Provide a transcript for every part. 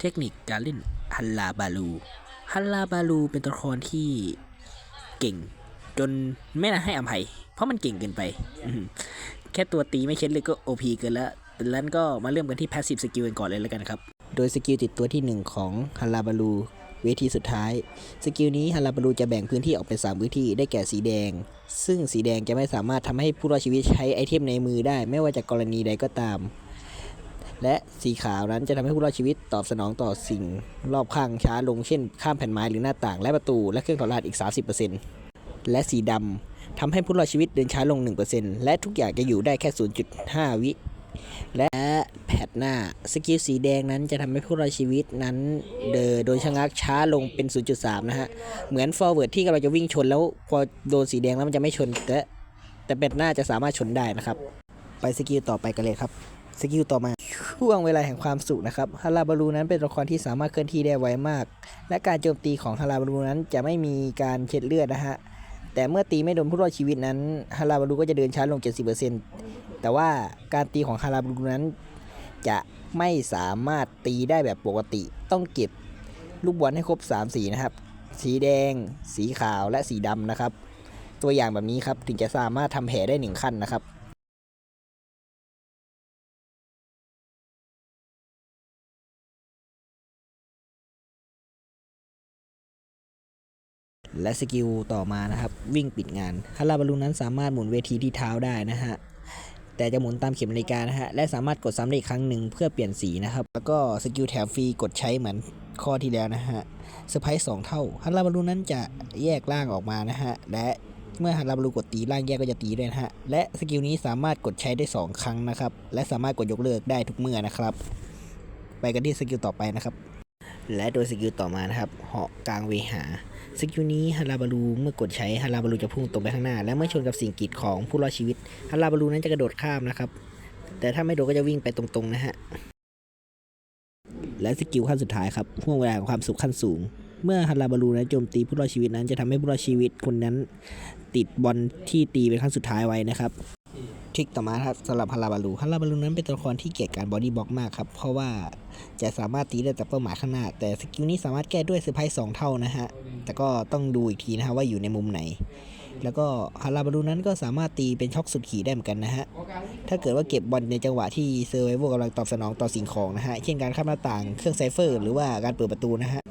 เทคนิคการเล่นฮัลลาบาลูฮัลลาบาลูเป็นตัวละครที่เก่ง จนไม่น่าให้อภัย เพราะมันเก่งเกินไป แค่ตัวตีไม่เช็ดเลยก็ OP เกินแล้วดังนั้นก็มาเริ่มกันที่ Passive Skill กันก่อนเลยแล้วกันครับ โดยสกิลติดตัวที่ 1 ของฮัลลาบาลูเวทีสุดท้าย สกิลนี้ฮัลลาบาลูจะแบ่งพื้นที่ออกเป็น 3 พื้นที่ได้แก่สีแดง ซึ่งสีแดงจะไม่สามารถทำให้ผู้รอดชีวิตใช้ไอเทมในมือได้ ไม่ว่าจะกรณีใดก็ตาม และสีขาวนั้นจะทำให้ผู้รอดชีวิตตอบสนองต่อสิ่งรอบข้างช้าลงเช่น ข้ามแผ่นไม้หรือหน้าต่างและประตูและเครื่องถอดรหัสอีก 30%และสีดำทำให้ผู้รอดชีวิตเดินช้าลง 1%และทุกอย่างจะอยู่ได้แค่ 0.5 วิ และแพทหน้าสกิลสีแดงนั้นจะทำให้ผู้รอดชีวิตนั้นเดินโดยชะงักช้าลงเป็น 0.3 นะฮะ เหมือน forward ที่กำลังจะวิ่งชนแล้วพอโดนสีแดงแล้วมันจะไม่ชน แต่แต่แพทหน้าจะสามารถชนได้นะครับ ไปสกิลต่อไปกันเลยครับ สกิลต่อมา ช่วงเวลาแห่งความสุขนะครับฮาราบารูนั้นเป็นตัวละครที่สามารถเคลื่อนที่ได้ไวมาก และการโจมตีของฮาราบารูนั้นจะไม่มีการเช็ดเลือดนะฮะแต่เมื่อตีไม่โดนผู้รอดชีวิตนั้นฮาราบารูก็จะเดินช้าลง 70%แต่ว่าการตีของฮาราบารูนั้น จะไม่สามารถตีได้แบบปกติ ต้องเก็บลูกบอลให้ครบ 3 สีนะครับ สีแดง สีขาวและสีดำนะครับ ตัวอย่างแบบนี้ครับถึงจะสามารถทำแผลได้หนึ่งขั้นนะครับ และสกิลต่อมานะครับ วิ่งปิดงานฮาราบาลูนั้นสามารถหมุนเวทีที่เท้าได้นะฮะแต่จะหมุนตามเข็มนาฬิกานะฮะและสามารถกดซ้ำได้อีกครั้งหนึ่งเพื่อเปลี่ยนสีนะครับ แล้วก็สกิลแถมฟรีกดใช้เหมือนข้อที่แล้วนะฮะเซอร์ไพรส์สองเท่าฮันราบาลูนั้นจะแยกร่างออกมานะฮะและเมื่อฮันราบาลูกดตีร่างแยกก็จะตีด้วยนะฮะและสกิลนี้สามารถกดใช้ได้ 2 ครั้งนะครับและสามารถกดยกเลิกได้ทุกเมื่อนะครับ ไปกันที่สกิลต่อไปนะครับ และโดยสกิลต่อมานะครับเหาะกลางเวหา สกิลนี้ฮาราบาลูเมื่อกดใช้ฮาราบาลูจะพุ่งตรงไปข้างหน้า และเมื่อชนกับสิ่งกีดของผู้รอดชีวิตฮาราบาลูนั้นจะกระโดดข้ามนะครับ แต่ถ้าไม่โดนก็จะวิ่งไปตรงๆนะฮะและสกิลขั้นสุดท้ายครับห่วงเวลาของความสุขขั้นสูง เมื่อฮาราบาลูนั้นโจมตีผู้รอดชีวิตนั้นจะทำให้ผู้รอดชีวิตคนนั้นติดบอลที่ตีเป็นขั้นสุดท้ายไว้นะครับ ทริกต่อมาครับสำหรับฮาราบาลูฮาราบาลูนั้นเป็นตัวละครที่เกลียดการบอดี้บล็อกมากครับ เพราะว่าจะสามารถตีได้แต่เป้าหมายข้างหน้า แต่สกิลนี้สามารถแก้ด้วยเซอร์ไพรส์สองเท่านะฮะ แต่ก็ต้องดูอีกทีนะฮะว่าอยู่ในมุมไหน แล้วก็ฮาราบาลูนั้นก็สามารถตีเป็นช็อกสุดขีดได้เหมือนกันนะฮะ ถ้าเกิดว่าเก็บบอลในจังหวะที่เซอร์ไวโวกำลังตอบสนองต่อสิ่งของนะฮะ เช่นการข้ามหน้าต่างเครื่องไซเฟอร์หรือว่าการเปิดประตูนะฮะ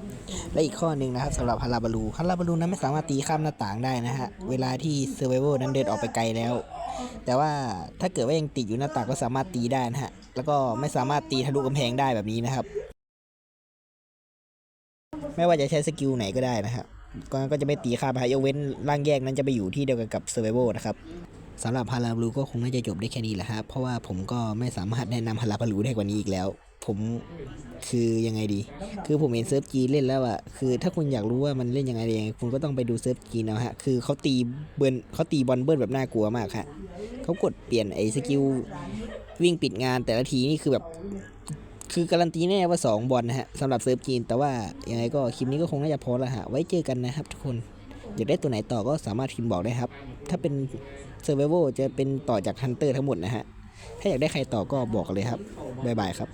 และอีกข้อหนึ่งนะครับสำหรับฮาราบาลูฮาราบาลูนั้นไม่สามารถตีข้ามหน้าต่างได้นะฮะ เวลาที่เซอร์ไวโวนั้นเดินออกไปไกลแล้ว แต่ว่าถ้าเกิดว่ายังติดอยู่หน้าต่างก็สามารถตีได้นะฮะ แล้วก็ไม่สามารถตีทะลุกำแพงได้แบบนี้นะครับ ไม่ว่าจะใช้สกิลไหนก็ได้นะครับก็จะไม่ตีข้ามนะฮะยกเว้นร่างแยกนั้นจะไปอยู่ที่เดียวกันกับเซอร์ไวโวนะครับ สำหรับฮาราบลูก็คงน่าจะจบได้แค่นี้แหละฮะเพราะว่าผมก็ไม่สามารถแนะนำฮาราบลูได้กว่านี้อีกแล้ว ผมคือยังไงดี คือผมเห็นเซิร์ฟจีนเล่นแล้วอะคือถ้าคุณอยากรู้ว่ามันเล่นยังไงยังไงคุณก็ต้องไปดูเซิร์ฟจีนเอาฮะ คือเขาตีเบิร์นเขาตีบอลเบิร์นแบบน่ากลัวมากฮะเขากดเปลี่ยนไอ้สกิลวิ่งปิดงานแต่ละทีนี่คือแบบคือการันตีแน่ว่า 2 บอลนะฮะสำหรับเซิร์ฟจีน แต่ว่ายังไงก็คลิปนี้ก็คงน่าจะพอแล้วฮะไว้เจอกันนะครับทุกคน อยากได้ตัวไหนต่อก็สามารถพิมพ์บอกได้ครับ ถ้าเป็น s u r v i v a l จะเป็นต่อจาก Hunter ทั้งหมดนะฮะ ถ้าอยากได้ใครต่อก็บอกเลยครับ บ๊ายบายครับ